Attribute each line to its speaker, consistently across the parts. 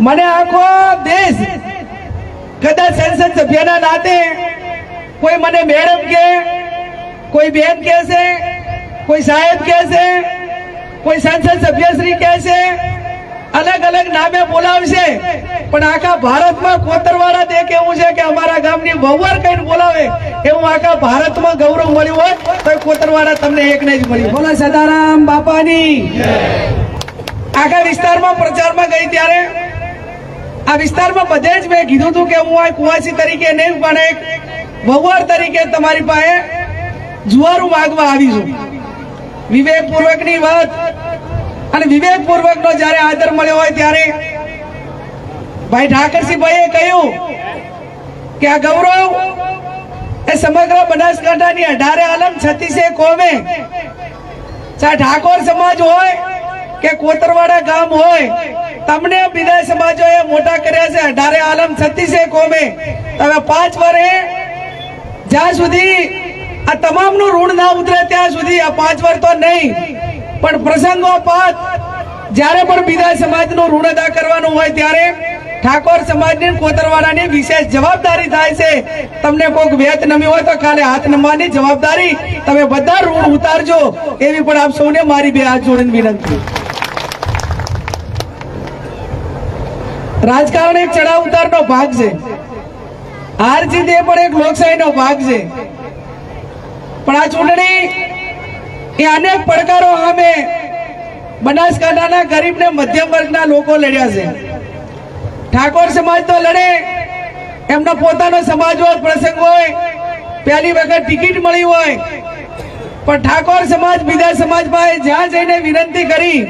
Speaker 1: મને આખો દેશ કદાચ સંસદ સભ્યના નાતે કોઈ મને મેડમ કે કોઈ બેન કહે છે કોઈ સાહેબ કહે છે કોઈ સંસદ સભ્યશ્રી કહે છે અલગ અલગ નામે બોલાવશે. પણ આખા ભારતમાં કોતરવાડા તે કેવું છે કે અમારા ગામની વહુવાર કઈ બોલાવે એવું આખા ભારતમાં ગૌરવ મળ્યું હોય તો કોતરવાળા કોતરવાડા તમને એક ને જ મળ્યું. બોલો સદારામ બાપાની. આખા વિસ્તારમાં પ્રચારમાં ગઈ ત્યારે આ વિસ્તારમાં બધે જ મેં કીધું હતું કે હું આ કુવાસી તરીકે નહીં, પણ એક વહુવાર તરીકે તમારી પાસે જુવારું માગવા આવી છું. વિવેકપૂર્વકની વાત અને વિવેકપૂર્વકનો જ્યારે આદર મળ્યો હોય ત્યારે ભાઈ ઠાકરસિંહભાઈએ કહ્યું કે આ ગૌરવ એ સમગ્ર બનાસકાંઠાની અઢારે આલમ છત્તીસે કોમે. ચાહે ઠાકોર સમાજ હોય કે કોતરવાડા ગામ હોય, તમને બીજા સમાજો એ મોટા કર્યા છે, અઢારે આલમ છત્તીસે કોમે. તમે પાંચ વર્ષે જ્યાં સુધી આ તમામનું ઋણ ના ઉતરે, ત્યાં સુધી આ પાંચ વાર તો નહીં. પણ પ્રસંગો પાત, જ્યારે પણ બીજા સમાજનું ઋણ અદા કરવાનું હોય, ત્યારે ઠાકોર સમાજની કોતરવાળાની વિશેષ જવાબદારી થાય છે. તમને કોઈક વેત નમી હોય તો ખાલી હાથ નમવાની જવાબદારી. તમે બધા ઋણ ઉતારજો. એવી પણ આપ સૌને મારી બે હાથ જોડીને વિનંતી. રાજકારણ એક ચડાવ ઉતારનો ભાગ છે. હાર જીત એ પણ એક લોકશાહીનો ભાગ છે. પણ આ ચૂંટણી એ અનેક પડકારો સામે બનાસકાંઠાના ગરીબ ને મધ્યમ વર્ગના લોકો લડ્યા છે. ઠાકોર સમાજ તો લડે, એમનો પોતાનો સમાજ હોય, પ્રસંગ હોય, પહેલી વખત ટિકિટ મળી હોય. પણ ઠાકોર સમાજ બીજા સમાજ પાસે જ્યાં જઈને વિનંતી કરી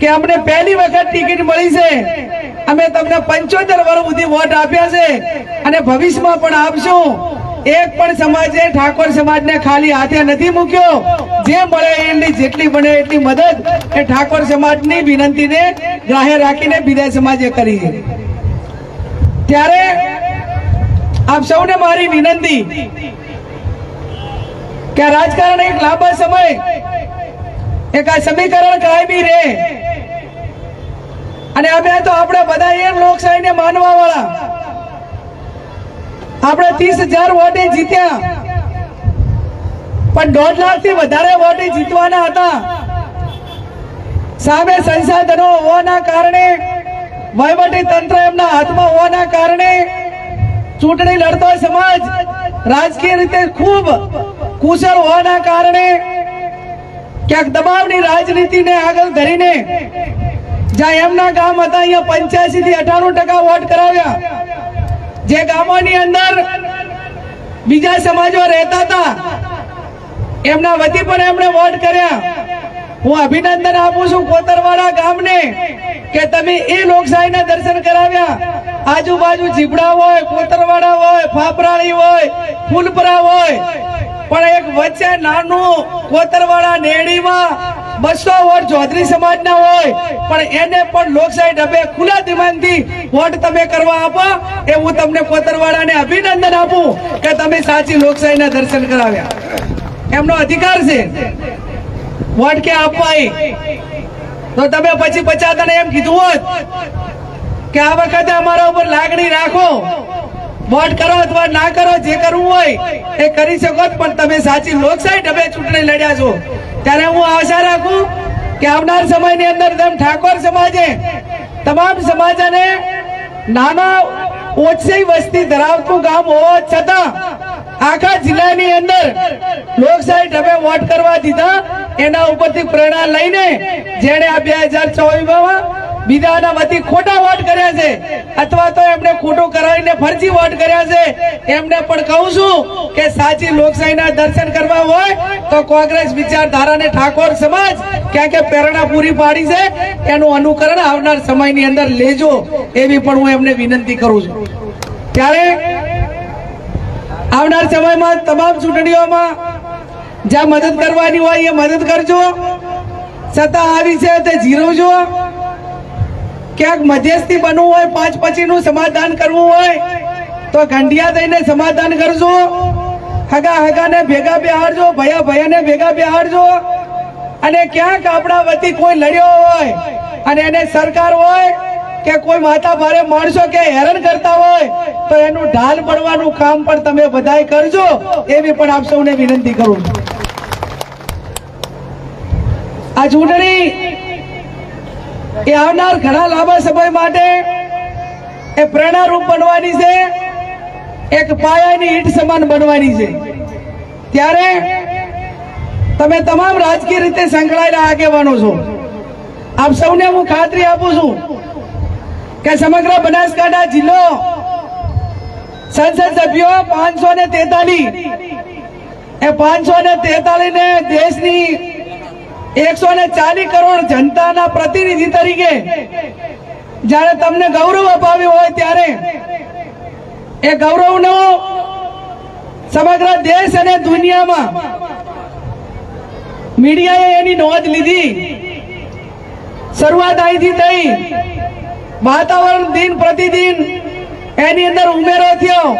Speaker 1: કે અમને પહેલી વખત ટિકિટ મળી છે અમે તમને પંચોતેર વર્ષ સુધી વોટ આપ્યા છે અને ભવિષ્યમાં પણ આપશું. એક પણ સમાજે ઠાકોર સમાજને ખાલી હાથે નથી મૂક્યો. જે મળે એટલી જેટલી બને એટલી મદદ એ ઠાકોર સમાજની વિનંતીને ગ્રાહ્ય રાખીને બીજા સમાજે કરી ત્યારે આપ સૌને મારી વિનંતી કે રાજકારણ એક લાંબા સમય એક આ સમીકરણ કાયમી રહે. અને અમે તો આપણે બધા એ લોકશાહીને માનવા વાળા આપણે ત્રીસ હજાર વોટે જીત્યા. પણ દોઢ લાખથી વધારે વોટે જીતવાના હતા. સામે સંસાધનો હોવાના કારણે, વહીવટી તંત્ર એમના હાથમાં હોવાના કારણે, ચૂંટણી લડતો સમાજ રાજકીય રીતે ખૂબ કુશળ હોવાના કારણે, ક્યાંક દબાવની રાજનીતિને આગળ ધરીને જ્યાં એમના ગામ હતા, અહીંયા પંચ્યાસી થી અઠાણું ટકા વોટ કરાવ્યા. જે ગામોની અંદર બીજા સમાજો રહેતા હતા, એમના વતી પણ એમણે વોટ કર્યા. હું અભિનંદન આપું છું કોતરવાડા ગામને કે તમે એ લોકશાહીના દર્શન કરાવ્યા. આજુબાજુ જીબડા હોય, કોતરવાડા હોય, ફાફરાળી હોય, ફૂલપરા હોય. પણ એક વચ્ચે નાનું કોતરવાડા નેડીમાં બસો વોટ ચૌધરી સમાજના હોય, પણ એને પણ લોકશાહી ઢબે ખુલ્લા દિમાગથી વોટ તમે કરવા આપો એ હું તમને કોતરવાડાને અભિનંદન આપું કે તમે સાચી લોકશાહીના દર્શન કરાવ્યા. એમનો અધિકાર છે. વોટ કે આપવા તો તમે પછી પચાસ એમ કીધું હોત કે આ વખતે અમારા ઉપર લાગણી રાખો. વોટ કરો અથવા ના કરો, જે કરવું હોય એ કરી શકો પણ તમે સાચી લોકશાહી ઢબે ચૂંટણી લડ્યા છો. ત્યારે હું આશા રાખું કે આવનાર સમયની અંદર તેમ ઠાકોર સમાજે તમામ સમાજને નાના ઓછી વસ્તી ધરાવતું ગામ હોવા છતાં આખા જિલ્લાની અંદર લોકશાહી ઢબે વોટ કરવા દીધા. એના ઉપરથી પ્રેરણા લઈને જેણે આ બે હજાર ચોવીસમાં બીજાના વતી ખોટા વોટ કર્યા છે. અથવા તો એમને ખોટું કરાવીને ફરજી વોટ કર્યા છે. એમને પણ કહું છું કે સાચી લોકશાહીના દર્શન કરવા હોય તો કોંગ્રેસ વિચારધારાને ઠાકોર સમાજ ક્યાં કે પ્રેરણા પૂરી પાડી છે. એનું અનુકરણ આવનાર સમયની અંદર લેજો. એવી પણ હું એમને વિનંતી કરું છું. ત્યારે આવનાર સમયમાં તમામ ચૂંટણીઓમાં જ્યાં મદદ કરવાની હોય એ મદદ કરજો. સત્તા આવી છે તે જીરવજો. ક્યાંક મધ્યસ્થી બનવું હોય, પાંચ પછીનું સમાધાન કરવું હોય, તો ગંઢિયા થઈને સમાધાન કરજો. હગા હગાને ભેગા બેહાડજો, ભયા ભયાને ભેગા બેહાડજો. અને ક્યાંક આપણા વતી કોઈ લડ્યો હોય અને એને સરકાર હોય કે કોઈ માતા ભારે માણસો કે હેરાન કરતા હોય, તો એનું ઢાલ પડવાનું કામ પણ તમે બધાય કરજો. એવી પણ આપ સૌને વિનંતી કરું આ ચૂંટણી એ આવનાર ઘણા લાંબા સમય માટે એ પ્રેરણારૂપ બનવાની છે, એક પાયાની ઈટ સમાન બનવાની છે. ત્યારે તમે તમામ રાજકીય રીતે સંકળાયેલા આગેવાનો છો. આપ સૌને હું ખાતરી આપું છું કે સમગ્ર બનાસકાંઠા જિલ્લો સંસદ સભ્યો પાંચસો ને તેતાલીસ એ પાંચસો ને તેતાલીસ ને દેશની એકસો ને ચાલીસ કરોડ જનતાના પ્રતિનિધિ તરીકે જ્યારે તમને ગૌરવ અપાવ્યું હોય ત્યારે એ ગૌરવનો સમગ્ર દેશ અને દુનિયામાં મીડિયાએ એની નોંધ લીધી. શરૂઆત અહીંથી થઈ. વાતાવરણ દિન પ્રતિદિન એની અંદર ઉમેરો થયો.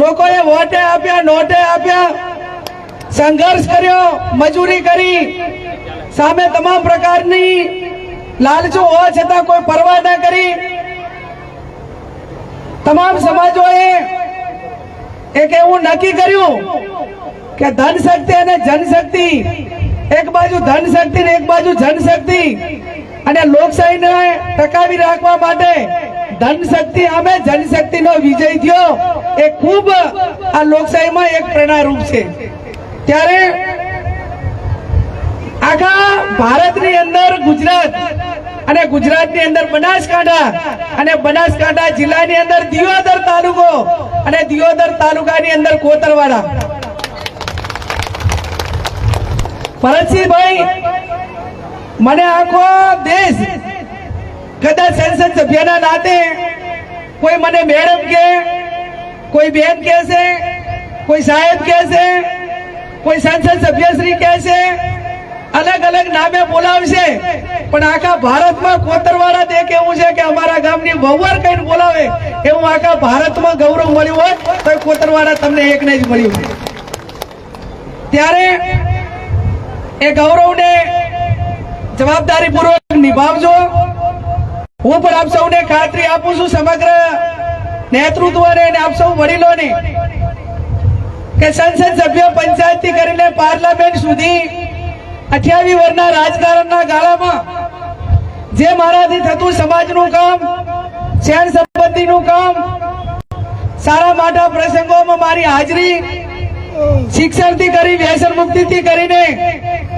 Speaker 1: લોકોએ વોટે આપ્યા, નોટે આપ્યા, સંઘર્ષ કર્યો, મજૂરી કરી. સામે તમામ પ્રકારની લાલચો હોવા છતાં કોઈ પરવા ન કરી. તમામ સમાજોએ એક એવું નક્કી કર્યું કે ધન શક્તિ અને જનશક્તિ એક બાજુ ધન શક્તિ ને એક બાજુ જનશક્તિ અને લોકશાહીને ટકાવી રાખવા માટે ધન શક્તિ આમે જનશક્તિનો વિજય થયો. એ ખૂબ આ લોકશાહીમાં એક પ્રેરણારૂપ છે. ત્યારે આખા ભારતની અંદર ગુજરાત અને ગુજરાતની અંદર બનાસકાંઠા અને બનાસકાંઠા જિલ્લાની અંદર દિયોદર તાલુકો અને દિયોદર તાલુકાની અંદર કોતરવાડા. ભરતસિંહભાઈ, મને આખો દેશ કદાચ સંસદ સભ્યના નાતે કોઈ મને મેડમ કે, કોઈ બેન છે કોઈ સાહેબ છે કોઈ સંસદ સભ્યશ્રી કે છે અલગ અલગ નામે બોલાવશે. પણ આખા ભારતમાં કોતરવાળા તે કેવું છે કે અમારા ગામની વહુવાર કઈ બોલાવે. એવું આખા ભારતમાં ગૌરવ મળ્યું હોય તો કોતરવાળા તમને એકને જ મળ્યું ત્યારે એ ગૌરવને જવાબદારીપૂર્વક નિભાવજો. હું પણ આપ સૌને ખાતરી આપું છું સમગ્ર નેતૃત્વને અને આપ સૌ વડીલોને કે સંસદ સભ્ય પંચાયતથી કરીને પાર્લામેન્ટ સુધી અઠ્યાવીસ વર્ષના રાજકારણના ગાળામાં જે મારાથી થતું સમાજનું કામ શહેર સંબંધીનું કામ, સારા માટા પ્રસંગોમાં મારી હાજરી, શિક્ષણથી કરી, વ્યસન મુક્તિથી કરીને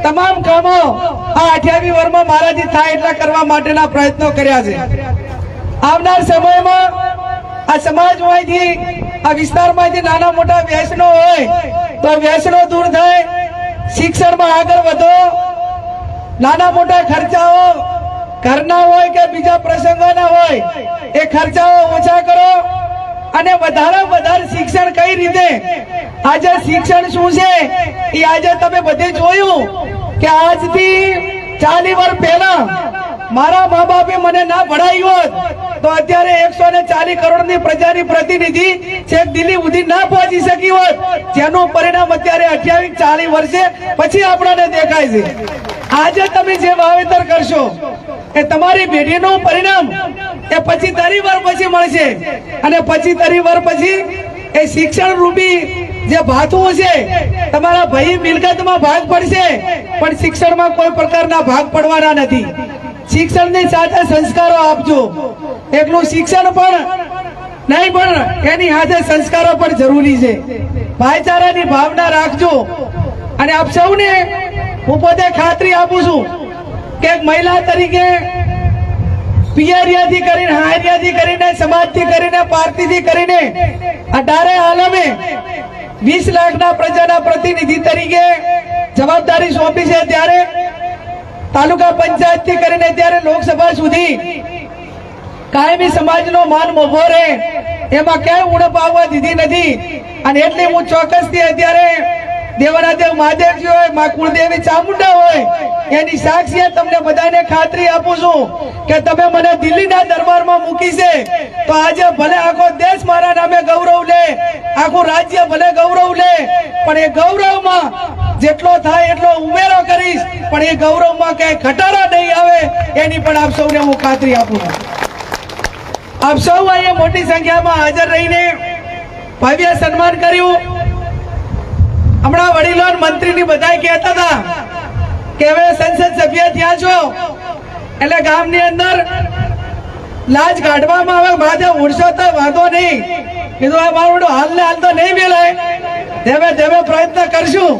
Speaker 1: તમામ કામો આ અઠ્યાવી વર્ષમાં મારાથી થાય એટલા કરવા માટેના પ્રયત્નો કર્યા છે. આવનાર સમયમાં આ સમાજમાંથી, આ વિસ્તારમાંથી નાના મોટા વ્યસનો હોય, તો વ્યસનો દૂર થાય શિક્ષણમાં આગળ વધો. નાના મોટા ખર્ચાઓ ઘરના હોય કે બીજા પ્રસંગોના હોય, એ ખર્ચાઓ ઓછા કરો અને વધારે વધારે શિક્ષણ કઈ રીતે? આજે શિક્ષણ શું છે? એ આજે તમે બધે જોયું કે આજથી ચાલી વર્ષ પહેલા મારા મા બાપે મને ના ભણાવ્યું હોત, તો અત્યારે એકસો ને ચાલીસ કરોડની પ્રજાની પ્રતિનિધિ છેક દિલ્હી સુધી ના પહોંચી શકી હોત. જેનું પરિણામ અત્યારે અઠ્યાવીસ, ચાલીસ વર્ષે પછી આપણને દેખાય છે. આજે તમે જે વાવેતર કરશો, એ તમારી પેઢીનું પરિણામ એ પછી તરી વાર પછી મળશે. અને પછી તરી વાર પછી એ શિક્ષણ રૂપી જે ભાથું છે તમારા ભાઈ મિલકતમાં ભાગ પડશે, પણ શિક્ષણમાં કોઈ પ્રકારના ભાગ પડવાના નથી. શિક્ષણની સાથે સંસ્કારો આપજો. એટલું શિક્ષણ પણ નહીં, પણ એની સાથે સંસ્કારો પણ જરૂરી છે. ભાઈચારાની ભાવના રાખજો. અને આપ સૌને હું પોતે ખાતરી આપું છું કે મહિલા તરીકે પિયરિયાથી કરીને હારિયાથી કરીને, સમાજથી કરીને પાર્ટીથી કરીને અઢારે આલમે વીસ લાખના પ્રજાના પ્રતિનિધિ તરીકે જવાબદારી સોંપી છે. ત્યારે તાલુકા પંચાયતથી કરીને ત્યારે લોકસભા સુધી કાયમી સમાજનો માન મોભો રહે, એમાં ક્યાંય ઉણપ આવવા દીધી નથી. અને એટલે હું ચોક્કસથી અત્યારે દેવાના દેવ મહાદેવજી હોય, મા કુળદેવી ચામુંડા હોય, એની સાક્ષી તમને બધાને ખાતરી આપું છું કે તમે મને દિલ્હીના દરબારમાં મૂકી છે, તો આજે ભલે આખો દેશ મારા નામે ગૌરવ લે, આખું રાજ્ય ભલે ગૌરવ લે, પણ એ ગૌરવમાં જેટલો થાય એટલો ઉમેરો કરીશ. પણ એ ગૌરવમાં ક્યાંય ઘટાડો નહીં આવે, એની પણ આપ સૌને હું ખાતરી આપું આપ સૌ અહીંયા મોટી સંખ્યામાં હાજર રહીને ભવ્ય સન્માન કર્યું. હમણાં વડીલો મંત્રીની બધા કહેતા હતા કે હવે સંસદ સભ્ય ત્યાં છો. એટલે ગામની અંદર લાજ કાઢવામાં આવે, માથે ઉડશો તો વાંધો નહીં. કીધું, આ મારું હાલ ને હાલ તો નહીં મેલાય. ધેમે ધેમે પ્રયત્ન કરશું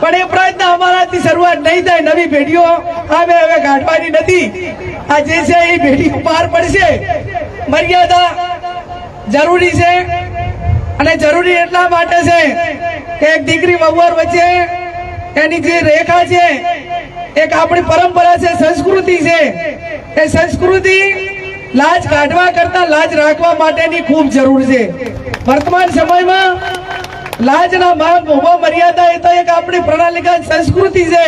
Speaker 1: પણ એ પ્રયત્ન અમારાથી શરૂઆત નહીં થાય. નવી પેઢીઓ હવે હવે કાઢવાની નથી. આ જે છે એ પેઢી પાર પડશે. મર્યાદા જરૂરી છે અને જરૂરી એટલા માટે છે કે એક દીકરી વહુવાર વચ્ચે એની જે રેખા છે, એક આપણી પરંપરા છે, સંસ્કૃતિ છે, એ સંસ્કૃતિ લાજ કાઢવા કરતા લાજ રાખવા માટેની ખૂબ જરૂર છે. વર્તમાન સમયમાં લાજના માપ ઊભો મર્યાદા એ તો એક આપણી પ્રણાલીગત સંસ્કૃતિ છે.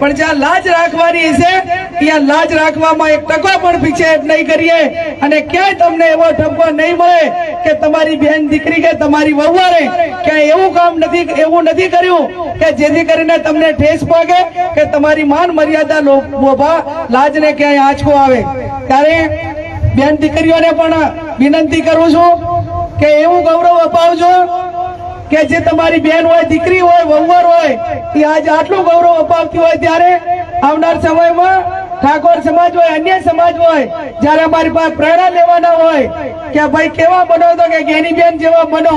Speaker 1: પણ જ્યાં લાજ રાખવાની છે, ત્યાં લાજ રાખવામાં એક ટકો પણ પીછે નહીં કરીએ. અને ક્યાંય તમને એવો ઠપકો નહીં મળે કે તમારી બહેન દીકરી કે તમારી વહુવારે ક્યાંય એવું કામ નથી, એવું નથી કર્યું કે જેથી કરીને તમને ઠેસ પગે કે તમારી માન મર્યાદા લોભા લાજને ક્યાંય આંચકો આવે. ત્યારે બેન દીકરીઓને પણ વિનંતી કરું છું કે એવું ગૌરવ અપાવજો કે જે તમારી બેન હોય, દીકરી હોય, વહુવર હોય, એ આજ આટલું ગૌરવ અપાવતી હોય ત્યારે આવનાર સમયમાં ઠાકોર સમાજ હોય, અન્ય સમાજ હોય, જ્યારે અમારી પાસે પ્રેરણા લેવાના હોય, કે ભાઈ કેવા બનો તો કે ગેની બેન જેવા બનો,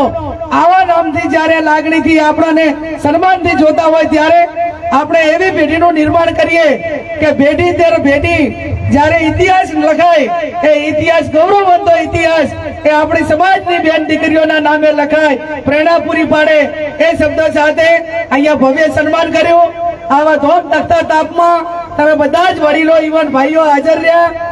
Speaker 1: આવા નામથી જ્યારે લાગણીથી આપણને સન્માનથી જોતા હોય ત્યારે આપણે એવી પેઢીનું નિર્માણ કરીએ કે ભેટી ત્યારે ભેટી જ્યારે ઇતિહાસ લખાય, એ ઇતિહાસ ગૌરવવંતો ઇતિહાસ. એ આપણી સમાજની બેન દીકરીઓના નામે લખાય. પ્રેરણા પૂરી પાડે. એ શબ્દો સાથે અહીંયા ભવ્ય સન્માન કર્યું. આવા ધોમ તખતા તાપમાં તમે બધા જ વડીલો ઈવન ભાઈઓ હાજર રહ્યા.